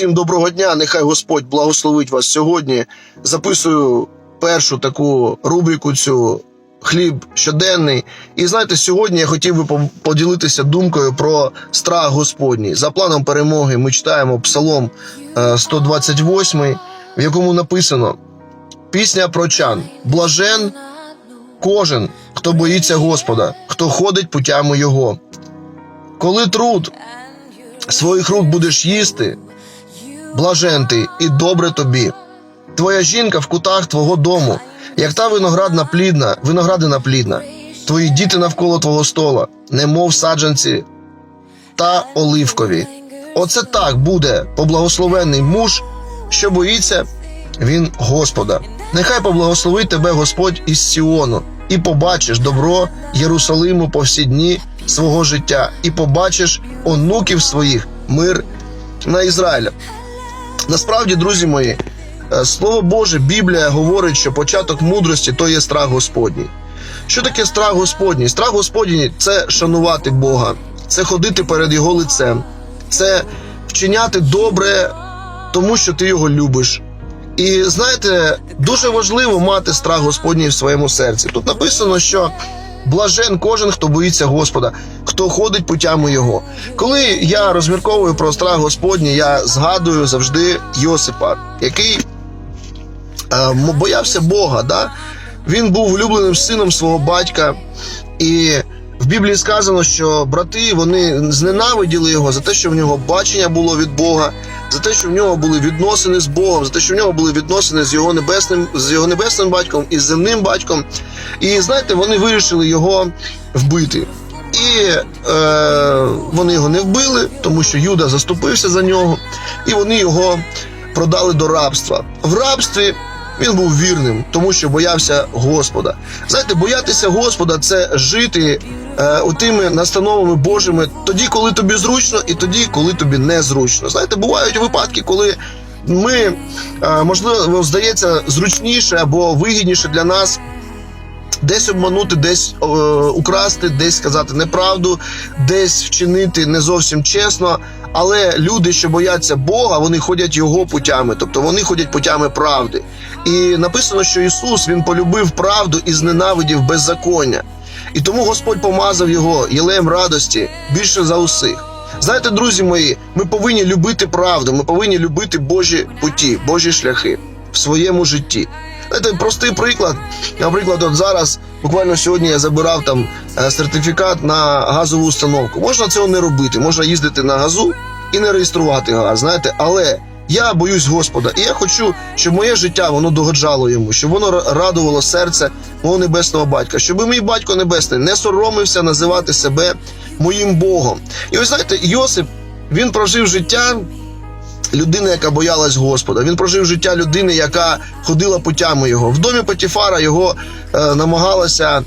Усім доброго дня. Нехай Господь благословить вас сьогодні. Записую першу таку рубрику цю хліб щоденний. І знаєте, сьогодні я хотів би поділитися думкою про страх Господній. За планом перемоги ми читаємо Псалом е, 128, в якому написано: Пісня про чан. Блажен кожен, хто боїться Господа, хто ходить путями Його. Коли труд своїх рук будеш їсти, блажен ти і добре тобі. Твоя жінка в кутах твого дому, як та виноградна плідна, виноградина плідна, твої діти навколо твого стола, немов саджанці та оливкові. Оце так буде поблагословений муж, що боїться він Господа. Нехай поблагословить тебе Господь із Сіону, і побачиш добро Єрусалиму по всі дні свого життя, і побачиш онуків своїх мир на Ізраїля. Насправді, друзі мої, е, слово Боже, Біблія говорить, що початок мудрості то є страх Господній. Що таке страх Господній? Страх Господній це шанувати Бога, це ходити перед Його лицем, це вчиняти добре, тому що ти його любиш. І знаєте, дуже важливо мати страх Господній в своєму серці. Тут написано, що блажен кожен, хто боїться Господа, хто ходить путями Його. Коли я розмірковую про страх Господній, я згадую завжди Йосипа, який е, боявся Бога. Да? Він був улюбленим сином свого батька, і в Біблії сказано, що брати вони зненавиділи його за те, що в нього бачення було від Бога, за те, що в нього були відносини з Богом, за те, що в нього були відносини з його небесним, з його небесним батьком і з земним батьком. І знаєте, вони вирішили його вбити. І е, вони його не вбили, тому що Юда заступився за нього, і вони його продали до рабства. В рабстві він був вірним, тому що боявся Господа. Знаєте, боятися Господа це жити е, тими настановами Божими тоді, коли тобі зручно, і тоді, коли тобі незручно. Знаєте, бувають випадки, коли ми, е, можливо, здається, зручніше або вигідніше для нас десь обманути, десь е, украсти, десь сказати неправду, десь вчинити не зовсім чесно. Але люди, що бояться Бога, вони ходять його путями, тобто вони ходять путями правди. І написано, що Ісус він полюбив правду і зненавидів беззаконня. І тому Господь помазав його єлеєм радості більше за усіх. Знаєте, друзі мої, ми повинні любити правду, ми повинні любити Божі путі, Божі шляхи в своєму житті. Знаєте, простий приклад. Наприклад, от зараз, буквально сьогодні я забирав там е, сертифікат на газову установку. Можна цього не робити, можна їздити на газу і не реєструвати газ, знаєте, але я боюсь Господа, і я хочу, щоб моє життя воно догоджало йому, щоб воно радувало серце мого небесного батька, щоб мій батько небесний не соромився називати себе моїм Богом. І ви знаєте, Йосип він прожив життя людина, яка боялась Господа. Він прожив життя людини, яка ходила путями його. В домі Патіфара його е, намагалася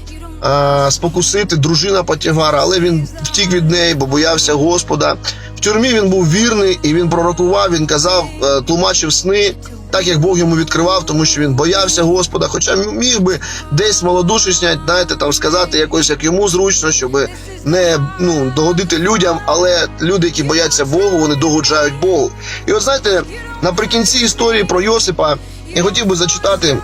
е, спокусити дружина Патіфара, але він втік від неї, бо боявся Господа. В тюрмі він був вірний і він пророкував, він казав, е, тлумачив сни. Так як Бог йому відкривав, тому що він боявся Господа, хоча міг би десь малодушність, знаєте, там сказати якось як йому зручно, щоб не ну догодити людям, але люди, які бояться Богу, вони догоджають Богу. І от знаєте, наприкінці історії про Йосипа я хотів би зачитати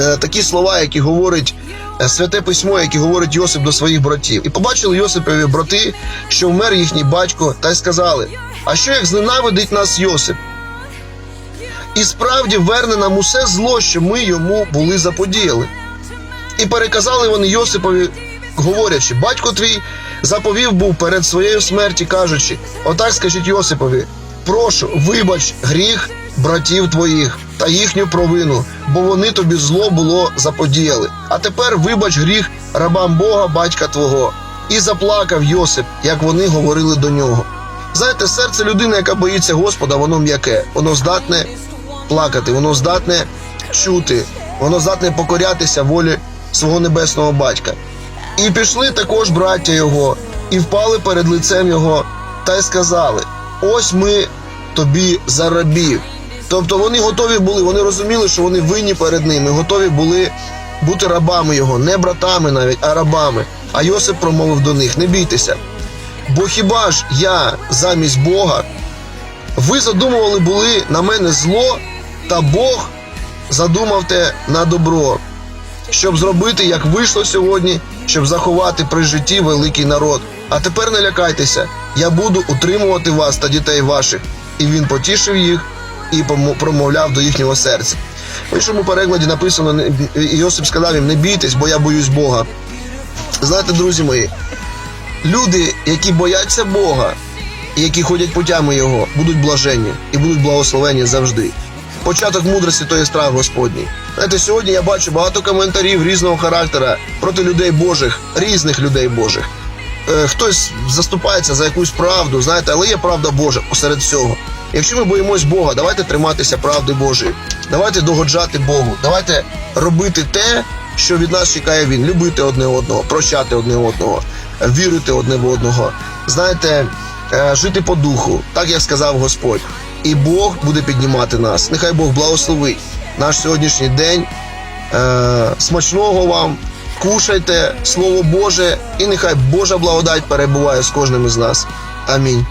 е, такі слова, які говорить е, святе письмо, які говорить Йосип до своїх братів. І побачили Йосипові брати, що вмер їхній батько, та й сказали: А що як зненавидить нас Йосип? І справді верне нам усе зло, що ми йому були заподіяли. І переказали вони Йосипові, говорячи, батько твій заповів був перед своєю смерті, кажучи: отак скажіть Йосипові: прошу, вибач гріх братів твоїх та їхню провину, бо вони тобі зло було заподіяли. А тепер вибач гріх рабам Бога, батька твого. І заплакав Йосип, як вони говорили до нього. Знаєте, серце людини, яка боїться Господа, воно м'яке, воно здатне плакати, воно здатне чути, воно здатне покорятися волі свого небесного батька. І пішли також браття його, і впали перед лицем його, та й сказали: Ось ми тобі за рабів. Тобто вони готові були, вони розуміли, що вони винні перед ними, готові були бути рабами його, не братами навіть, а рабами. А Йосип промовив до них: Не бійтеся, бо хіба ж я замість Бога Ви задумували були на мене зло, та Бог задумав те на добро, щоб зробити, як вийшло сьогодні, щоб заховати при житті великий народ. А тепер не лякайтеся, я буду утримувати вас та дітей ваших. І він потішив їх і промовляв до їхнього серця. В іншому перекладі написано: Йосип сказав їм: не бійтесь, бо я боюсь Бога. Знаєте, друзі мої, люди, які бояться Бога, і які ходять путями Його, будуть блаженні і будуть благословені завжди. Початок мудрості то є страх Господній. Знаєте, сьогодні я бачу багато коментарів різного характера проти людей Божих, різних людей Божих. Е, хтось заступається за якусь правду, знаєте, але є правда Божа посеред всього. Якщо ми боїмось Бога, давайте триматися правди Божої, давайте догоджати Богу, давайте робити те, що від нас чекає Він, любити одне одного, прощати одне одного, вірити одне в одного. Знаєте, е, жити по духу, так як сказав Господь. І Бог буде піднімати нас. Нехай Бог благословить наш сьогоднішній день. Е, смачного вам, кушайте Слово Боже, і нехай Божа благодать перебуває з кожним із нас. Амінь.